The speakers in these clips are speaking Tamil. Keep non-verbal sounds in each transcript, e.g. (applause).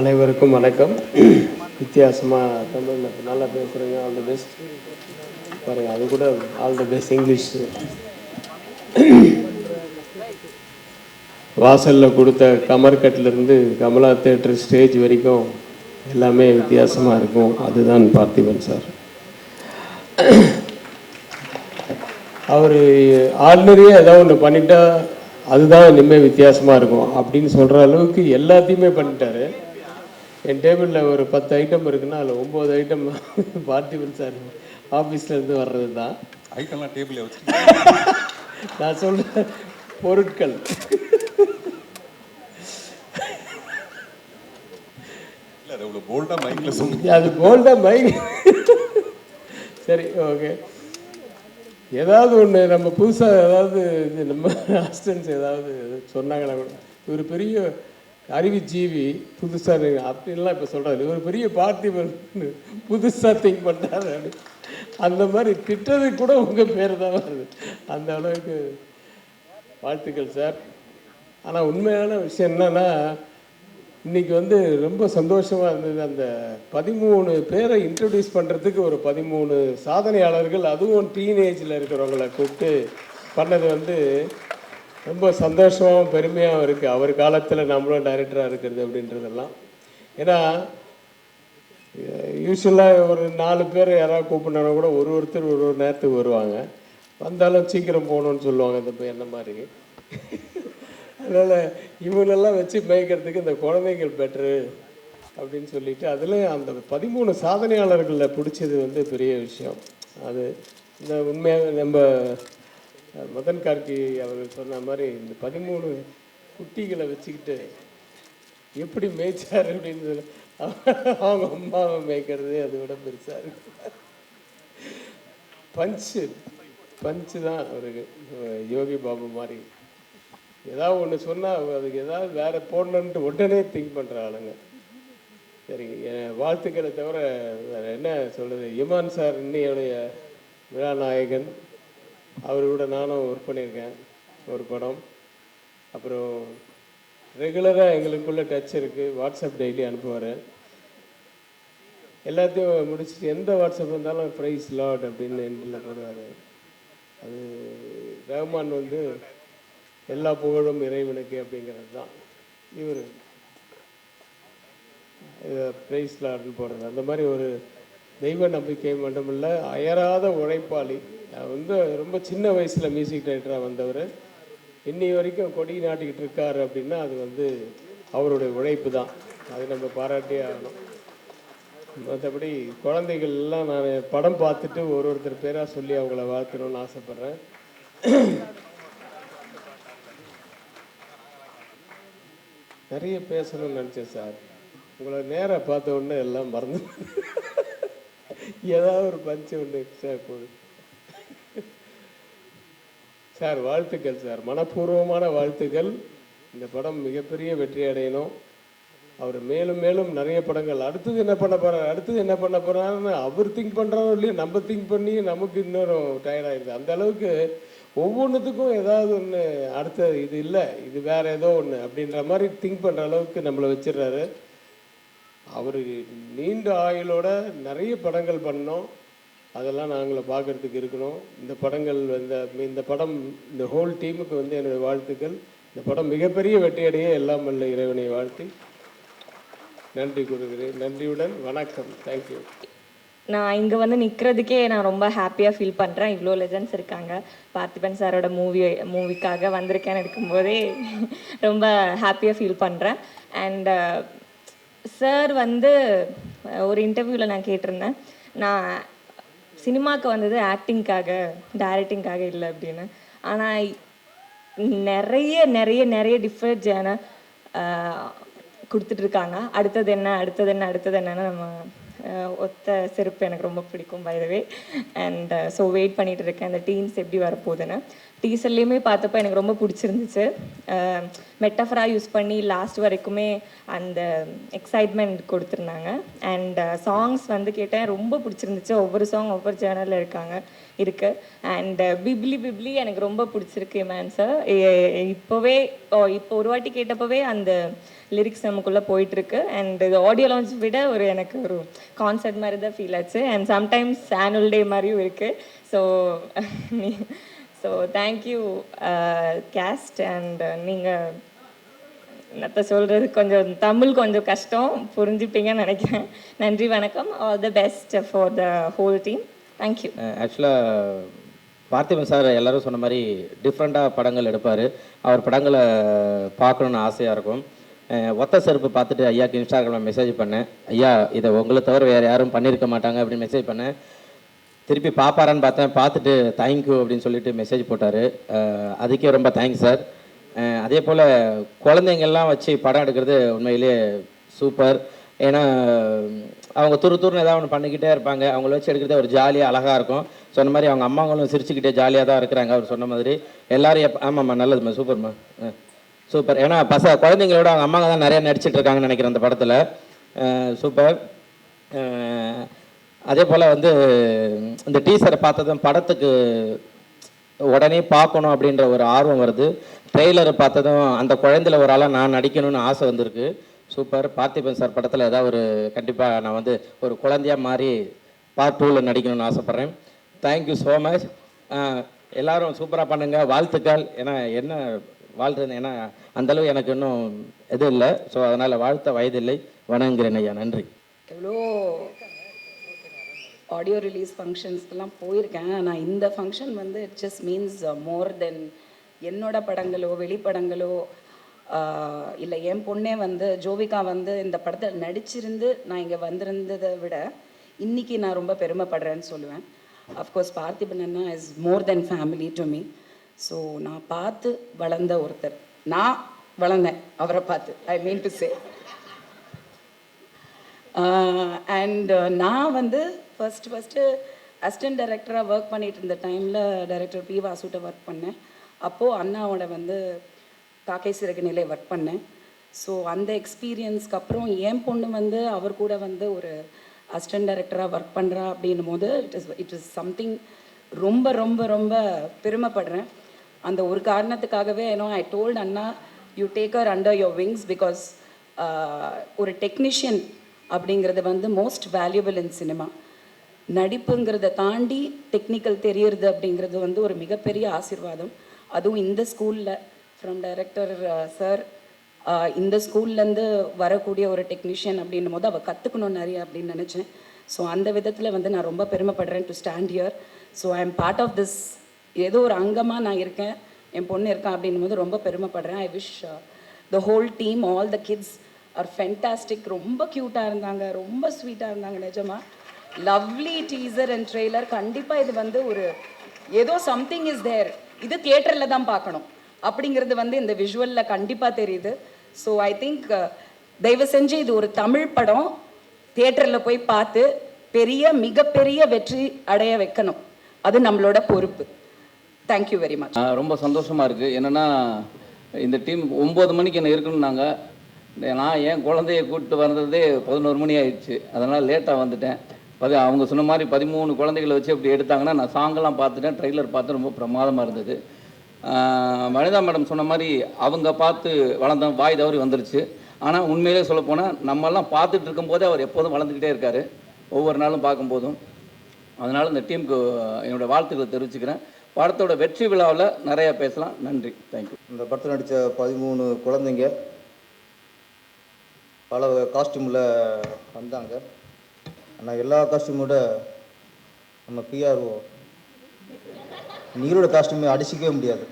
அனைவருக்கும் வணக்கம். வித்தியாசமாக தமிழில் நல்லா பேசுகிறீங்க ஆல் தி பெஸ்ட் பாருங்கள் அது கூட ஆல் தி பெஸ்ட் இங்கிலீஷ் வாசலில் கொடுத்த கமர்கட்லேருந்து கமலா தேட்டர் ஸ்டேஜ் வரைக்கும் எல்லாமே வித்தியாசமாக இருக்கும். அதுதான் பார்த்திபன் சார். அவர் ஆர்டினரியாக ஏதாவது ஒன்று பண்ணிட்டா அதுதான் இனிமேல் வித்தியாசமாக இருக்கும். அப்படின்னு சொல்கிற அளவுக்கு எல்லாத்தையுமே பண்ணிட்டாரு. என் டேபிளில் ஒரு பத்து ஐட்டம் இருக்குன்னா அதில் ஒம்பது ஐட்டம் பார்த்திபன் சார் ஆஃபீஸ்லேருந்து வர்றது தான் ஐட்டம்லாம் டேபிளில் வச்சு நான் சொல்ற பொருட்கள். இல்லை அது கோல்டா மைக் சரி ஓகே ஏதாவது ஒன்று நம்ம புதுசாக ஏதாவது இது நம்ம அசிஸ்டன்ஸ் ஏதாவது சொன்னாங்கன்னா கூட? ஒரு பெரிய அறிவுஜீவி புதுசாக அப்படின்லாம் இப்போ சொல்கிறாரு ஒரு பெரிய பார்த்திபன் புதுசாக திங்க் பண்ணுறாரு அப்படி அந்த மாதிரி திட்டது கூட உங்கள் பேர் தான் வருது. அந்த அளவுக்கு வாழ்த்துக்கள் சார் ஆனால் உண்மையான விஷயம் என்னென்னா இன்றைக்கி வந்து ரொம்ப சந்தோஷமாக இருந்தது. அந்த பதிமூணு பேரை இன்ட்ரடியூஸ் பண்ணுறதுக்கு ஒரு பதிமூணு சாதனையாளர்கள் அதுவும் டீனேஜில் இருக்கிறவங்கள கூப்பிட்டு பண்ணது வந்து ரொம்ப சந்தோஷமாகவும் பெருமையாகவும் இருக்குது அவர் காலத்தில் நம்மளும் டைரக்டராக இருக்கிறது அப்படின்றதெல்லாம். ஏன்னா யூஸ்வலாக ஒரு நாலு பேர் யாராவது கூப்பிட்னா கூட ஒரு ஒருத்தர் ஒரு ஒரு நேரத்துக்கு வருவாங்க. வந்தாலும் சீக்கிரம் போகணும்னு சொல்லுவாங்க இந்த பையன் என்ன மாதிரி. அதனால் இவங்களெல்லாம் வச்சு மேய்க்கிறதுக்கு இந்த குழந்தைகள் பெட்ரு அப்படின்னு சொல்லிட்டு அதில் அந்த பதிமூணு சாதனையாளர்களில் பிடிச்சது வந்து பெரிய விஷயம். அது இந்த உண்மையாக நம்ம மதன் கார்கி அவர்கள் சொன்ன மாதிரி இந்த பதிமூணு குட்டிகளை வச்சுக்கிட்டு எப்படி மேய்ச்சார் அப்படின்னு சொல்லி அவங்க அம்மாவை மேய்க்கிறது அதை விட பெருசாக இருக்கு. பஞ்சு பஞ்சு தான் அவருக்கு யோகி பாபு மாதிரி. ஏதாவது ஒன்று சொன்னால் அதுக்கு ஏதாவது வேறு போடணுன்ட்டு உடனே திங்க் பண்ணுற ஆளுங்க. சரிங்க என் வாழ்த்துக்களை தவிர வேறு என்ன சொல்கிறது இமான் சார் இன்னையுடைய விழா நாயகன். அவரோட நானும் ஒர்க் பண்ணியிருக்கேன். ஒரு படம். அப்புறம் ரெகுலராக எங்களுக்குள்ள டச் இருக்குது வாட்ஸ்அப் டெய்லி அனுப்புவார். எல்லாத்தையும் முடிச்சுட்டு எந்த வாட்ஸ்அப் இருந்தாலும் ப்ரைஸ் லாட் அப்படின்னு எண்டில் போடுவார். அது ரஹ்மான் வந்து எல்லா புகழும் இறைவனுக்கு அப்படிங்கிறது தான். இவர். ப்ரைஸ் லாட்னு போடுறது. அந்த மாதிரி ஒரு தெய்வ நம்பிக்கை மட்டுமில்ல அயராத உழைப்பாளி. வந்து ரொம்ப சின்ன வயசில் மியூசிக் டைரக்டராக வந்தவர். இன்னி வரைக்கும் கொடி நாட்டிக்கிட்டு இருக்கார் அப்படின்னா அது வந்து அவருடைய உழைப்பு தான். அது நம்ம பாராட்டியே ஆகணும். மற்றபடி குழந்தைகள் எல்லாம் நான் படம் பார்த்துட்டு ஒரு ஒருத்தர் பேராக சொல்லி அவங்கள வாழ்த்தணும்னு ஆசைப்பட்றேன். நிறைய பேசணும்னு நினச்சேன் சார். உங்களை நேராக பார்த்த உடனே எல்லாம் மறந்து ஏதாவது ஒரு பஞ்சு ஒன்று எக்ஸ்ட்ரா போகுது சார் வாழ்த்துக்கள் சார். மனப்பூர்வமான வாழ்த்துக்கள். இந்த படம் மிகப்பெரிய வெற்றி அடையணும். அவர் மேலும் மேலும் நிறைய படங்கள். அடுத்தது என்ன பண்ண போறாரு? அடுத்தது என்ன பண்ண போகிறாருன்னு அவர் திங்க் பண்ணுறாரோ இல்லையோ நம்ம திங்க் பண்ணி நமக்கு இன்னொரு டயர்ட் அந்த அளவுக்கு ஒவ்வொன்றுத்துக்கும் ஏதாவது ஒன்று அடுத்த இது இல்லை. இது வேற ஏதோ ஒன்று அப்படின்ற மாதிரி திங்க் பண்ற அளவுக்கு நம்மளை வச்சிடுறாரு. அவர் நீண்ட ஆயுளோட நிறைய படங்கள் பண்ணோம். அதெல்லாம் நாங்களை பார்க்கறதுக்கு இருக்கணும். இந்த படங்கள் இந்த இந்த படம் இந்த ஹோல் டீமுக்கு வந்து என்னுடைய வாழ்த்துக்கள். இந்த படம் மிகப்பெரிய வெற்றியடைய எல்லாம் வல்ல இறைவனை வாழ்த்தி நன்றி கூறுகிறேன். நன்றியுடன் வணக்கம். தேங்க்யூ நான் இங்கே வந்து நிற்கிறதுக்கே நான் ரொம்ப ஹாப்பியாக ஃபீல் பண்ணுறேன் இவ்வளோ லெஜன்ஸ் இருக்காங்க. பார்த்திபன் சாரோட மூவி மூவிக்காக வந்திருக்கேன்னு இருக்கும்போதே ரொம்ப ஹாப்பியாக ஃபீல் பண்ணுறேன் அண்ட் சார் வந்து ஒரு இன்டர்வியூவில் நான் கேட்டிருந்தேன். நான் சினிமாவுக்கு வந்தது ஆக்டிங்க்காக டைரக்டிங்க்காக இல்லை அப்படின்னு. ஆனால் நிறைய நிறைய நிறைய டிஃப்ரெண்ட் ஜேன கொடுத்துட்ருக்காங்க அடுத்தது என்ன அடுத்தது என்ன அடுத்தது என்னன்னு நம்ம ஒத்த செருப்பு எனக்கு ரொம்ப பிடிக்கும் பைதவே அண்ட் ஸோ வெயிட் பண்ணிகிட்டு இருக்கேன். அந்த டீன்ஸ் எப்படி வரப்போகுதுன்னு. டீசர்லேயுமே பார்த்தப்ப எனக்கு ரொம்ப பிடிச்சிருந்துச்சு. மெட்டஃபரா யூஸ் பண்ணி லாஸ்ட் வரைக்குமே அந்த எக்ஸைட்மெண்ட் கொடுத்துருந்தாங்க. அண்ட் சாங்ஸ் வந்து கேட்டேன். ரொம்ப பிடிச்சிருந்துச்சு. ஒவ்வொரு சாங் ஒவ்வொரு ஜேர்னலில் இருக்காங்க இருக்கு. அண்ட் பிப்லி பிப்லி எனக்கு ரொம்ப பிடிச்சிருக்கு மேன் சார் இப்போவே இப்போ ஒரு வாட்டி கேட்டப்பவே அந்த லிரிக்ஸ் நமக்குள்ளே போயிட்டுருக்கு. அண்ட் இது ஆடியோ லான்ச் விட ஒரு எனக்கு ஒரு கான்சர்ட் மாதிரி தான் ஃபீல் ஆச்சு. அண்ட் சம்டைம்ஸ் ஆனுவல் டே மாதிரியும் இருக்குது so (laughs) so thank you guest and நீங்கள் என்னத்த சொல்கிறது கொஞ்சம் தமிழ் கொஞ்சம் கஷ்டம். புரிஞ்சுப்பீங்கன்னு நினைக்கிறேன். நன்றி வணக்கம். All the best for the whole team thank you ஆக்சுவலாக பார்த்திபன் சார் எல்லோரும் சொன்ன மாதிரி டிஃப்ரெண்ட்டாக படங்கள் எடுப்பார். அவர் படங்களை பார்க்கணுன்னு ஆசையாக இருக்கும். Uh, ஒத்த செருப்பு பார்த்துட்டு ஐயாக்கு இன்ஸ்டாகிராமில் மெசேஜ் பண்ணேன் ஐயா இதை உங்களை தவிர வேறு யாரும் பண்ணியிருக்க மாட்டாங்க அப்படின்னு மெசேஜ் பண்ணேன் திருப்பி பார்ப்பாரான்னு பார்த்தேன். பார்த்துட்டு தேங்க்யூ அப்படின்னு சொல்லிட்டு மெசேஜ் போட்டார். அதுக்கே ரொம்ப தேங்க்ஸ் சார் அதே போல் குழந்தைங்கள்லாம் வச்சு படம் எடுக்கிறது உண்மையிலேயே சூப்பர் ஏன்னா அவங்க துரு துருன்னு ஏதாவது ஒன்று பண்ணிக்கிட்டே இருப்பாங்க. அவங்கள வச்சு எடுக்கிறதே ஒரு ஜாலியாக அழகாக இருக்கும். சொன்ன மாதிரி அவங்க அம்மாங்களும் சிரிச்சுக்கிட்டே ஜாலியாக தான் இருக்கிறாங்க அவர் சொன்ன மாதிரி. எல்லாரும் எப்போ ஆமாம்மா நல்லதும்மா சூப்பர்மா சூப்பர் ஏன்னா பச குழந்தைங்களோட அவங்க அம்மாங்க தான் நிறையா நடிச்சிட்ருக்காங்கன்னு நினைக்கிறேன் அந்த படத்தில். சூப்பர் அதே போல் வந்து இந்த டீசரை பார்த்ததும் படத்துக்கு உடனே பார்க்கணும் அப்படின்ற ஒரு ஆர்வம் வருது. ட்ரெய்லரை பார்த்ததும் அந்த குழந்தையில ஒரு ஆளாக நான் நடிக்கணும்னு ஆசை வந்திருக்கு. சூப்பர். பார்த்திபன் சார் படத்தில் ஏதாவது ஒரு கண்டிப்பாக நான் வந்து ஒரு குழந்தையாக மாறி பார்ட் டூவில் நடிக்கணும்னு ஆசைப்பட்றேன். தேங்க்யூ ஸோ மச் எல்லாரும் சூப்பராக பண்ணுங்கள் வாழ்த்துக்கள். ஏன்னா என்ன வாழ்றது ஏன்னா அந்தளவு எனக்கு இன்னும் இது இல்லை. ஸோ அதனால் வாழ்த்த வயதில்லை. வணங்குகிறேன் ஐயா. நன்றி. எவ்வளோ ஆடியோ ரிலீஸ் ஃபங்க்ஷன்ஸ்க்கெல்லாம் போயிருக்கேன். ஆனால் இந்த ஃபங்க்ஷன் வந்து it just means more than என்னோட படங்களோ வெளிப்படங்களோ uh, இல்லை என் பொண்ணே வந்து ஜோவிகா வந்து இந்த படத்தில் நடிச்சிருந்து நான் இங்கே வந்திருந்ததை விட இன்றைக்கி நான் ரொம்ப பெருமைப்படுறேன்னு சொல்லுவேன். Of course Parthiban Anna is more than family to me so நான் பார்த்து வளர்ந்த ஒருத்தர். நான் வளர்ந்தேன் அவரை பார்த்து I mean to say Uh, and uh, நான் வந்து ஃபர்ஸ்ட் ஃபஸ்ட்டு அசிஸ்டன்ட் டைரக்டராக ஒர்க் பண்ணிட்டு இருந்த டைமில் டைரக்டர் பி வாசுட்ட ஒர்க் பண்ணேன். அப்போது அண்ணாவோட வந்து காக்கை சிறகு நிலை ஒர்க் பண்ணேன். ஸோ அந்த எக்ஸ்பீரியன்ஸ்க்கு அப்புறம் என் பொண்ணு வந்து அவர் கூட வந்து ஒரு அசிஸ்டன்ட் டைரக்டராக ஒர்க் பண்ணுறா அப்படின்னும் போது it is it is something ரொம்ப ரொம்ப ரொம்ப பெருமைப்படுறேன். அந்த ஒரு காரணத்துக்காகவே ஏன்னோ I told Anna you take her under your wings because ஒரு டெக்னீஷியன் அப்படிங்கிறது வந்து மோஸ்ட் வேல்யூபிள் இன் சினிமா நடிப்புங்கிறத தாண்டி டெக்னிக்கல் தெரியறது அப்படிங்கிறது வந்து ஒரு மிகப்பெரிய ஆசிர்வாதம். அதுவும் இந்த ஸ்கூலில் ஃப்ரம் டைரக்டர் சார் இந்த ஸ்கூல்லேருந்து வரக்கூடிய ஒரு டெக்னீஷியன் அப்படின்னும் போது அவள் கற்றுக்கணும் நிறைய அப்படின்னு நினச்சேன். ஸோ அந்த விதத்தில் வந்து நான் ரொம்ப பெருமைப்படுறேன் to stand here so I am part of this ஏதோ ஒரு அங்கமாக நான் இருக்கேன். என் பொண்ணு இருக்கேன் அப்படின்னும் போது ரொம்ப பெருமைப்படுறேன். I wish the whole team all the kids are fantastic ரொம்ப க்யூட்டாக இருந்தாங்க ரொம்ப ஸ்வீட்டாக இருந்தாங்க நிஜமா. லவ்லி டீசர் அண்ட் ட்ரெய்லர் கண்டிப்பாக இது வந்து ஒரு ஏதோ சம்திங் இஸ் தேர் இது தியேட்டரில் தான் பார்க்கணும். அப்படிங்கிறது வந்து இந்த விஷுவலில் கண்டிப்பாக தெரியுது. ஸோ ஐ திங்க் தயவு செஞ்சு இது ஒரு தமிழ் படம். தியேட்டரில் போய் பார்த்து பெரிய மிகப்பெரிய வெற்றி அடைய வைக்கணும். அது நம்மளோட பொறுப்பு. தேங்க்யூ வெரி மச் ரொம்ப சந்தோஷமாக இருக்குது என்னென்னா இந்த டீம் ஒம்பது மணிக்கு என்ன இருக்கணும்னாங்க. நான் என் குழந்தைய கூப்பிட்டு வந்ததே பதினோரு மணி ஆயிடுச்சு. அதனால் லேட்டாக வந்துட்டேன். பதி அவங்க சொன்ன மாதிரி பதிமூணு குழந்தைகளை வச்சு அப்படி எடுத்தாங்கன்னா நான் சாங்கெல்லாம் பார்த்துட்டேன் ட்ரெய்லர் பார்த்து ரொம்ப பிரமாதமாக இருந்தது. வனிதா மேடம் சொன்ன மாதிரி அவங்க பார்த்து வளர்ந்த வாய் தவறி வந்துருச்சு. ஆனால் உண்மையிலே சொல்லப்போனால் நம்மெல்லாம் பார்த்துட்டு இருக்கும்போதே அவர் எப்போதும் வளர்ந்துக்கிட்டே இருக்கார். ஒவ்வொரு நாளும் பார்க்கும்போதும். அதனால் இந்த டீமுக்கு என்னோடய வாழ்த்துக்களை தெரிவிச்சுக்கிறேன். படத்தோட வெற்றி விழாவில் நிறையா பேசலாம். நன்றி. தேங்க்யூ இந்த படத்தில் நடித்த பதிமூணு குழந்தைங்க பல காஸ்டியூமில் வந்தாங்க. ஆனால் எல்லா காஸ்டியூமோட நம்ம பிஆர்ஓ நீரோட காஸ்டியூமே அடிச்சிக்கவே முடியாது.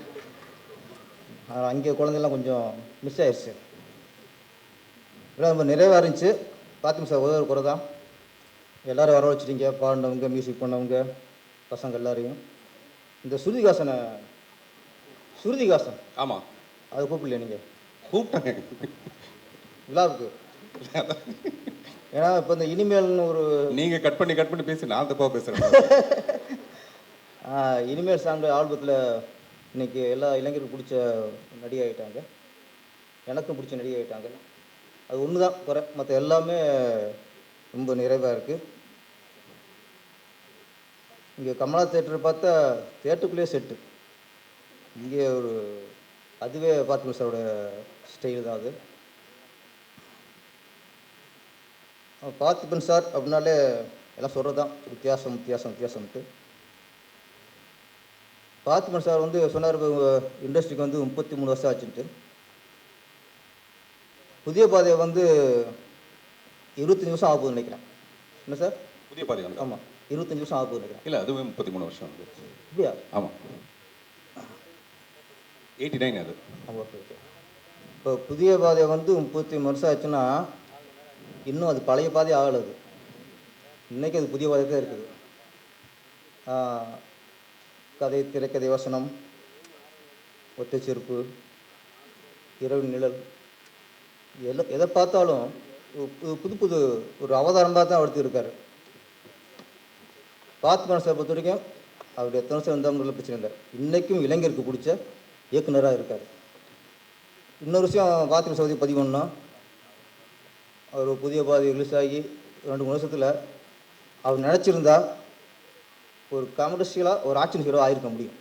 ஆனால் அங்கே குழந்தைலாம் கொஞ்சம் மிஸ் ஆயிடுச்சு எல்லாம் ரொம்ப நிறைவாக இருந்துச்சு பார்த்திங்க சார் உதவி குறை தான். எல்லோரும் வர வச்சுட்டீங்க. பாடினவங்க மியூசிக் பண்ணவங்க பசங்க எல்லாரையும். இந்த சுருதிகாசனை சுருதிகாசன் ஆமாம் அது கூப்பிடலையா நீங்கள் கூப்பிட்டாங்க விழாவுக்கு. (laughs) ஏன்னா இப்போ இந்த இனிமேல்னு ஒரு நீங்கள் கட் பண்ணி கட் பண்ணி பேசி நான் தப்பாக பேசுகிறேன் (laughs) ஆ, இனிமேல் சாங் ஆல்பத்தில் இன்னைக்கு எல்லா இளைஞருக்கும் பிடிச்ச நடிகை ஆகிட்டாங்க எனக்கும் பிடிச்ச நடிகை ஆகிட்டாங்க அது ஒன்று தான் குறை. மற்ற எல்லாமே ரொம்ப நிறைவாக இருக்குது இங்கே கமலா தேட்டர் பார்த்தா தேட்டருக்குள்ளேயே செட்டு. இங்கே ஒரு அதுவே பார்த்திபன் சாரோட ஸ்டைல் தான் அது. பார்த்திபன் சார் அப்படின்னாலே எல்லாம் சொல்கிறது தான் வித்தியாசம் வித்தியாசம் வித்தியாசம்ட்டு பார்த்திபன் சார் வந்து சொன்னார் இண்டஸ்ட்ரிக்கு வந்து முப்பத்தி மூணு வருஷம் ஆச்சுன்ட்டு. புதிய பாதையை வந்து இருபத்தஞ்சி வருஷம் ஆகுதுன்னு நினைக்கிறேன். என்ன சார்? புதிய பாதை ஆமாம் இருபத்தஞ்சி வருஷம் ஆகுதுன்னு நினைக்கிறேன். இல்லை அதுவே முப்பத்தி மூணு வருஷம் அப்படியா? ஆமாம் எயிட்டி நைன் அது. ஆமாம் ஓகே ஓகே இப்போ புதிய பாதை வந்து முப்பத்தி மூணு வருஷம் ஆச்சுன்னா இன்னும் அது பழைய பாதை ஆகலை அது. இன்றைக்கி அது புதிய பாதை தான் இருக்குது. கதை திரைக்கதை வசனம் ஒற்றை இரவு நிழல் எல்லாம் எதை பார்த்தாலும் புது- புது ஒரு அவதாரமாக தான் எடுத்து இருக்காரு. பார்த்துக்கணும் சார் பொறுத்த வரைக்கும் அவர் எத்தனை வருஷம் இருந்தாலும் பிரச்சனை இல்லை. இன்றைக்கும் இளைஞருக்கு பிடிச்ச இயக்குனராக இருக்கார். இன்னொரு விஷயம் பார்த்துக்க சௌதி பதிவு பண்ணோம் அவர் புதிய பாதை ரிலீஸ் ஆகி ரெண்டு மூணு வருஷத்தில் அவர் நினச்சிருந்தா ஒரு கமர்ஷியலாக ஒரு ஆக்ஷன் ஹீரோ ஆகிருக்க முடியும்.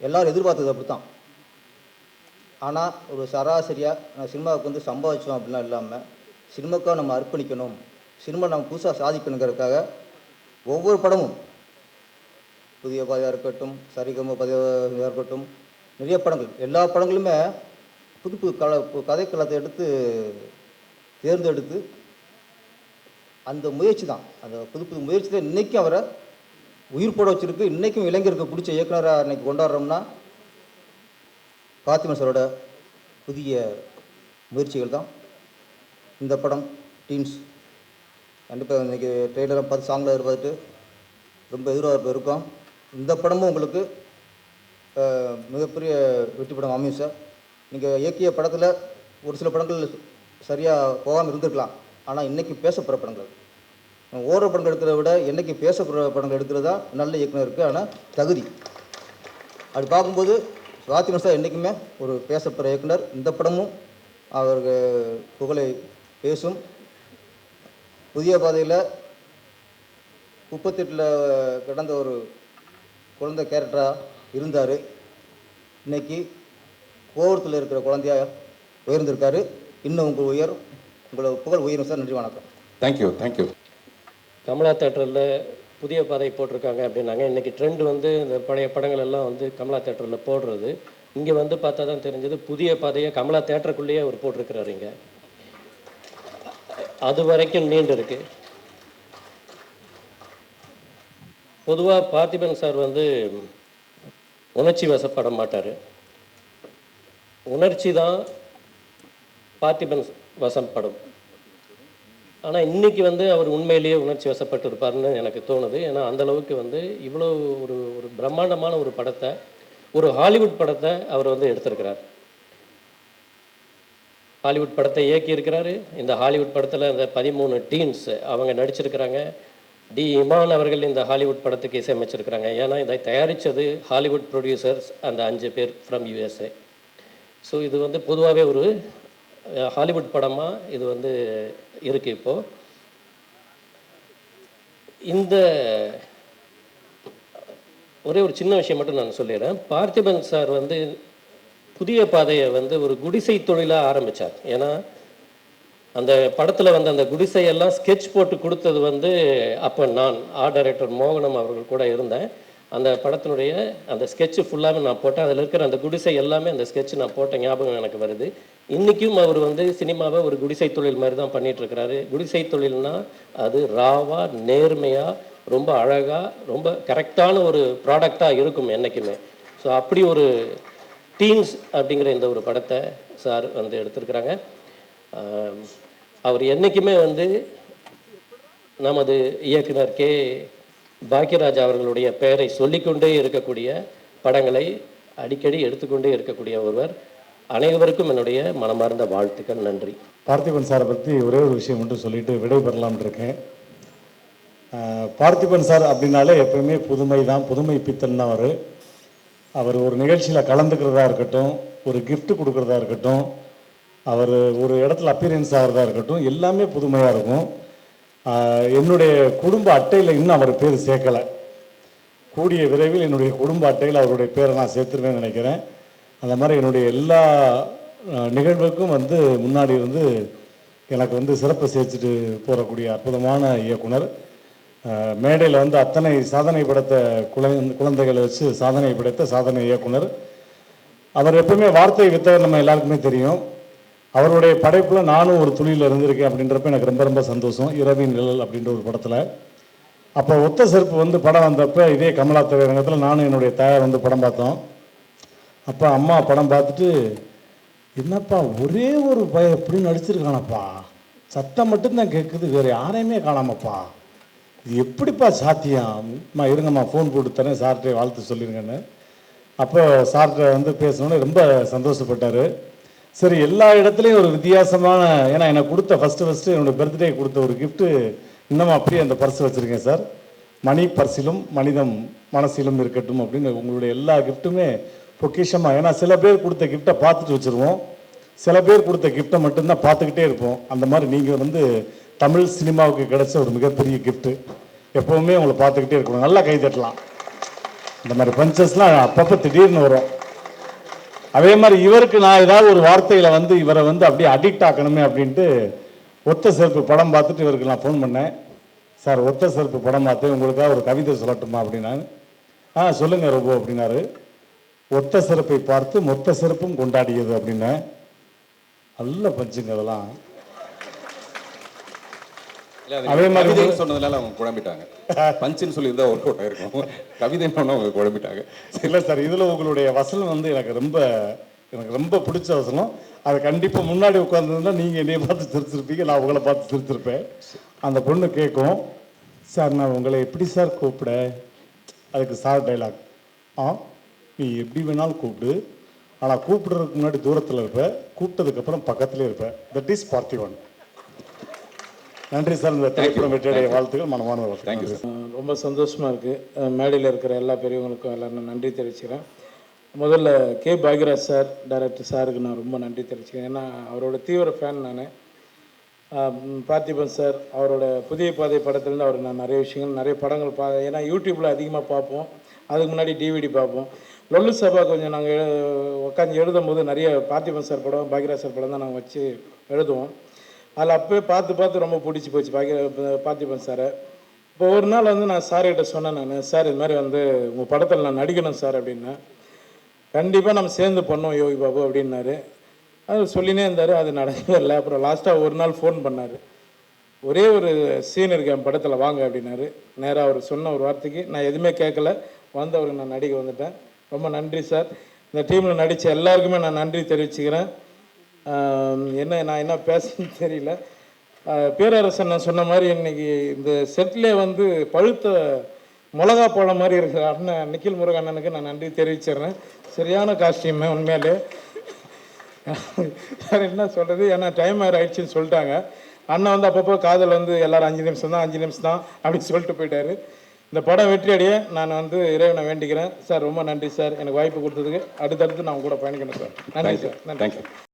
எல்லோரும் எதிர்பார்த்தது அப்படி தான் ஆனால் ஒரு சராசரியாக நான் சினிமாவுக்கு வந்து சம்பாதிச்சோம் அப்படிலாம் இல்லாமல் சினிமாக்காக நம்ம அர்ப்பணிக்கணும் சினிமா நம்ம புதுசாக சாதிக்கணுங்கிறதுக்காக ஒவ்வொரு படமும் புதிய பாதையாக இருக்கட்டும் சரிகம பதிவாக இருக்கட்டும் நிறைய படங்கள். எல்லா படங்களுமே புது புது கல பு- கதைக்களத்தை எடுத்து தேர்ந்தெடுத்து அந்த முயற்சி தான் அந்த புது புது முயற்சி தான் இன்றைக்கும் அவரை உயிர் போட வச்சுருக்கு. இன்றைக்கும் இளைஞருக்கு பிடிச்ச இயக்குனராக இன்றைக்கி கொண்டாடுறோம்னா பார்த்திபன் சரோட புதிய முயற்சிகள் தான் இந்த படம் டீன்ஸ் கண்டிப்பாக இன்றைக்கி ட்ரெய்லராக பார்த்து சாங்கில் பார்த்துட்டு ரொம்ப எதிர்பார்ப்பு இருக்கும். இந்த படமும் உங்களுக்கு மிகப்பெரிய வெற்றி படம் அமையும் சார். நீங்கள் இயக்கிய படத்தில் ஒரு சில படங்கள் சரியாக போகாமல் இருந்திருக்கலாம். ஆனால் இன்றைக்கி பேசப்படுற படங்கள். ஓடுற படங்கள் எடுக்கிறத விட என்னைக்கு பேசப்படுற படங்கள் எடுக்கிறதா நல்ல இயக்குனருக்கு ஆனால் தகுதி. அப்படி பார்க்கும்போது சுவாத்திமன் மனசா என்றைக்குமே ஒரு பேசப்படுற இயக்குனர். இந்த படமும் அவருக்கு புகழை பேசும். புதிய பாதையில் முப்பத்தெட்டில் கிடந்த ஒரு குழந்தை கேரக்டராக இருந்தார். இன்னைக்கு கோவரத்தில் இருக்கிற குழந்தையாக உயர்ந்திருக்காரு. இன்னும் உங்கள் உயர் உங்களை புகழ் உயரும் சார். நன்றி வணக்கம். தேங்க்யூ தேங்க்யூ கமலா தேட்டரில் புதிய பாதை போட்டிருக்காங்க அப்படின்னாங்க. இன்றைக்கி ட்ரெண்ட் வந்து இந்த பழைய படங்கள் எல்லாம் வந்து கமலா தேட்டரில் போடுறது. இங்கே வந்து பார்த்தா தான் தெரிஞ்சது புதிய பாதையை கமலா தேட்டருக்குள்ளேயே அவர் போட்டிருக்கிறாரு இங்கே. அது வரைக்கும் நீண்டு இருக்கு. பொதுவாக பார்த்திபன் சார் வந்து உணர்ச்சி வசப்பட மாட்டார். உணர்ச்சி தான் பார்த்திபன் வசப்படும். ஆனால் இன்னைக்கு வந்து அவர் உண்மையிலேயே உணர்ச்சி வசப்பட்டு இருப்பார்னு எனக்கு தோணுது. ஏன்னா அந்தளவுக்கு வந்து இவ்வளோ ஒரு ஒரு பிரம்மாண்டமான ஒரு படத்தை ஒரு ஹாலிவுட் படத்தை அவர் வந்து எடுத்திருக்கிறார். ஹாலிவுட் படத்தை இயக்கியிருக்கிறாரு. இந்த ஹாலிவுட் படத்தில் இந்த பதிமூணு டீம்ஸ் அவங்க நடிச்சிருக்கிறாங்க. டி இமான் அவர்கள் இந்த ஹாலிவுட் படத்துக்கு இசையமைச்சிருக்கிறாங்க. ஏன்னா இதை தயாரித்தது ஹாலிவுட் ப்ரொடியூசர்ஸ் அந்த அஞ்சு பேர் ஃப்ரம் யூஎஸ்ஏ ஸோ இது வந்து பொதுவாகவே ஒரு ஹாலிவுட் படமாக இது வந்து இருக்குது இப்போது இந்த ஒரே ஒரு சின்ன விஷயம் மட்டும் நான் சொல்லிடுறேன். பார்த்திபன் சார் வந்து புதிய பாதையை வந்து ஒரு குடிசை தொழிலாக ஆரம்பித்தார் ஏன்னா அந்த படத்தில் வந்து அந்த குடிசையெல்லாம் ஸ்கெட்ச் போட்டு கொடுத்தது வந்து அப்போ நான் ஆர்ட் டைரக்டர் மோகனம் அவர்கள் கூட இருந்தேன். அந்த படத்தினுடைய அந்த ஸ்கெட்ச் ஃபுல்லாகவே நான் போட்டேன். அதில் இருக்கிற அந்த குடிசை எல்லாமே அந்த ஸ்கெட்ச் நான் போட்ட ஞாபகம் எனக்கு வருது. இன்றைக்கும் அவர் வந்து சினிமாவை ஒரு குடிசை தொழில் மாதிரி தான் பண்ணிகிட்ருக்கிறாரு குடிசை தொழில்னால் அது ராவாக நேர்மையாக ரொம்ப அழகாக ரொம்ப கரெக்டான ஒரு ப்ராடக்டாக இருக்கும் என்றைக்குமே ஸோ அப்படி ஒரு டீன்ஸ் அப்படிங்கிற இந்த ஒரு படத்தை சார் வந்து எடுத்திருக்கிறாங்க. அவர் என்றைக்குமே வந்து நமது இயக்குனர் கே பாக்யராஜ் அவர்களுடைய பெயரை சொல்லிக்கொண்டே இருக்கக்கூடிய படங்களை அடிக்கடி எடுத்துக்கொண்டே இருக்கக்கூடிய ஒருவர். அனைவருக்கும் என்னுடைய மனமார்ந்த வாழ்த்துக்கள் நன்றி. பார்த்திபன் சாரை பற்றி ஒரே ஒரு விஷயம் மட்டும் சொல்லிட்டு விடைபெறலாம்னு இருக்கேன். பார்த்திபன் சார் அப்படின்னாலே எப்பவுமே புதுமை தான் புதுமை பித்தன் தான் அவர். அவர் ஒரு நிகழ்ச்சியில் கலந்துக்கிறதா இருக்கட்டும் ஒரு கிஃப்ட் கொடுக்கறதா இருக்கட்டும் அவர் ஒரு இடத்துல அப்பியரன்ஸ் ஆகிறதா இருக்கட்டும் எல்லாமே புதுமையாக இருக்கும். என்னுடைய குடும்ப அட்டையில் இன்னும் அவர் பேர் சேர்க்கலை. கூடிய விரைவில் என்னுடைய குடும்ப அட்டையில் அவருடைய பேரை நான் சேர்த்துருவேன்னு நினைக்கிறேன். அந்த மாதிரி என்னுடைய எல்லா நிகழ்வுக்கும் வந்து முன்னாடி இருந்து எனக்கு வந்து சிறப்பு சேர்த்துட்டு போகக்கூடிய அற்புதமான இயக்குனர். மேடையில் வந்து அத்தனை சாதனை படைத்த குழந்தை குழந்தைகளை வச்சு சாதனை படைத்த சாதனை இயக்குனர். அவர் எப்பவுமே வார்த்தை வித்தவர் நம்ம எல்லாருக்குமே தெரியும். அவருடைய படைப்பில் நானும் ஒரு துளியில் இருந்திருக்கேன் அப்படின்றப்ப எனக்கு ரொம்ப ரொம்ப சந்தோஷம். இரவின் நிழல் அப்படின்ற ஒரு படத்தில். அப்போ ஒத்த செருப்பு வந்து படம் வந்தப்போ இதே கமலா திரையரங்கத்தில் நானும் என்னுடைய தாயார் வந்து படம் பார்த்தோம். அப்போ அம்மா படம் பார்த்துட்டு என்னப்பா ஒரே ஒரு பய எப்படி நடிச்சிருக்கானப்பா. சத்தம் மட்டும்தான் கேட்குது வேறு யாரையுமே காணாமப்பா. இது எப்படிப்பா சாத்தியம்? அம்மா இருங்கம்மா ஃபோன் போட்டு தரேன் சார்கிட்ட வாழ்த்து சொல்லிருங்கன்னு. அப்போ சார்கிட்ட வந்து பேசணுன்னு ரொம்ப சந்தோஷப்பட்டார். சரி எல்லா இடத்துலையும் ஒரு வித்தியாசமான ஏன்னா எனக்கு கொடுத்த ஃபஸ்ட்டு ஃபஸ்ட்டு என்னோட பர்த்டே கொடுத்த ஒரு கிஃப்ட்டு இன்னமும் அப்படியே அந்த பர்ஸ் வச்சுருக்கேன் சார். மணி பர்சிலும் மனிதம் மனசிலும் இருக்கட்டும் அப்படின்னு உங்களுடைய எல்லா கிஃப்ட்டுமே பொக்கிஷமாக ஏன்னா சில பேர் கொடுத்த கிஃப்ட்டை பார்த்துட்டு வச்சுருவோம். சில பேர் கொடுத்த கிஃப்ட்டை மட்டும்தான் பார்த்துக்கிட்டே இருப்போம். அந்த மாதிரி நீங்கள் வந்து தமிழ் சினிமாவுக்கு கிடைச்ச ஒரு மிகப்பெரிய கிஃப்ட்டு எப்போவுமே உங்களை பார்த்துக்கிட்டே இருக்கணும். நல்லா கை தட்டலாம். இந்த மாதிரி பஞ்சஸ்லாம் அப்பப்போ திடீர்னு வரும். அதே மாதிரி இவருக்கு நான் ஏதாவது ஒரு வார்த்தையில் வந்து இவரை வந்து அப்படியே அடிக்ட் ஆக்கணுமே அப்படின்ட்டு ஒத்த செருப்பு படம் பார்த்துட்டு இவருக்கு நான் ஃபோன் பண்ணேன். சார் ஒத்த செருப்பு படம் பார்த்து உங்களுக்காக ஒரு கவிதை சொல்லட்டுமா? அப்படின்னா ஆ சொல்லுங்கள் ரொம்ப அப்படின்னாரு. ஒத்த சிறப்பை பார்த்து மொத்த சிறப்பும் கொண்டாடியது அப்படின்னு நல்ல பஞ்சுங்க அதெல்லாம். அது மாதிரி சொன்னதுனால அவங்க குழம்பிட்டாங்க பஞ்சுன்னு சொல்லியிருந்தா ஒரு கூட இருக்கும். கவிதைன்னு அவங்க குழம்பிட்டாங்க இல்லை சார் இதில் உங்களுடைய வசனம் வந்து எனக்கு ரொம்ப எனக்கு ரொம்ப பிடிச்ச வசனம். அது கண்டிப்பாக முன்னாடி உட்காந்துருந்தா நீங்கள் என்னைய பார்த்து சிரிச்சிருப்பீங்க நான் உங்களை பார்த்து சிரிச்சிருப்பேன். அந்த பொண்ணு கேட்கும் சார் நான் உங்களை எப்படி சார் கூப்பிட? அதுக்கு சார் டைலாக் ஆ நீ எப்படி வேணாலும் கூப்பிடு. ஆனால் கூப்பிடுறதுக்கு முன்னாடி தூரத்தில் இருப்ப கூப்பிட்டதுக்கப்புறம் பக்கத்துலேயே இருப்ப. தட் இஸ் பார்த்திவன் நன்றி சார் இந்த திரைப்படம் வெற்றியடைய வாழ்த்துக்கள். மனமான தேங்க்யூ சார் ரொம்ப சந்தோஷமாக இருக்குது மேடையில் இருக்கிற எல்லா பெரியவங்களுக்கும் எல்லாரும் நன்றி தெரிவிச்சுக்கிறேன். முதல்ல கே. பாக்யராஜ் சார் டைரக்டர் சாருக்கு நான் ரொம்ப நன்றி தெரிவிச்சுக்கிறேன். ஏன்னா அவரோட தீவிர ஃபேன் நான். பார்த்திபன் சார் அவரோட புதிய பாதை படத்துலேருந்து அவர் நான் நிறைய விஷயங்கள் நிறைய படங்கள் பா ஏன்னா யூடியூப்பில் அதிகமாக பார்ப்போம். அதுக்கு முன்னாடி டிவிடி பார்ப்போம். லொல்லு சபா கொஞ்சம் நாங்கள் உட்காந்து எழுதும் போது நிறைய பார்த்திபன் சார் படம் பாக்யராஜ் சார் படம் தான் நாங்கள் வச்சு எழுதுவோம். அதில் அப்போயே பார்த்து பார்த்து ரொம்ப பிடிச்சி போச்சு. பாக்கிய பார்த்திபன் சாரை. இப்போ ஒரு நாள் வந்து நான் சார்கிட்ட சொன்னேன் நான் சார் இது மாதிரி வந்து உங்கள் படத்தில் நான் நடிக்கணும் சார் அப்படின்னேன் கண்டிப்பாக நம்ம சேர்ந்து பண்ணோம் யோகி பாபு அப்படின்னாரு. அது சொல்லினே இருந்தார் அது நடக்கவே இல்லை அப்புறம் லாஸ்ட்டாக ஒரு நாள் ஃபோன் பண்ணார். ஒரே ஒரு சீன் இருக்கு என் படத்தில் வாங்க அப்படின்னாரு. நேராக அவர் சொன்ன ஒரு வார்த்தைக்கு நான் எதுவுமே கேட்கல வந்தவருக்கு நான் நடிக்க வந்துட்டேன். ரொம்ப நன்றி சார். இந்த டீமில் நடித்த எல்லாருக்குமே நான் நன்றி தெரிவிச்சுக்கிறேன். என்ன நான் என்ன பேசணும்னு தெரியல. பேரரசன் நான் சொன்ன மாதிரி இன்னைக்கு இந்த செட்லே வந்து பழுத்த மிளகா பழம் மாதிரி இருக்கிற அண்ணன் நிக்கில் முருகன் அண்ணனுக்கு நான் நன்றி தெரிவிச்சிடுறேன். சரியான காஸ்டியூம் உண்மையாலே. வேறு என்ன சொல்கிறது ஏன்னா டைம் வேறு ஆயிடுச்சுன்னு சொல்லிட்டாங்க. அண்ணன் வந்து அப்பப்போ காதல் வந்து எல்லாரும் அஞ்சு நிமிஷம் தான் அஞ்சு நிமிஷம் தான் அப்படின்னு சொல்லிட்டு போயிட்டாரு. இந்த படம் வெற்றி அடைய நான் வந்து இறைவனை வேண்டிக்கிறேன். சார் ரொம்ப நன்றி சார். எனக்கு வாய்ப்பு கொடுத்ததுக்கு. அடுத்தடுத்து நான் உங்க கூட பயணிக்கணும் சார். நன்றி சார். நன்றி. Thank you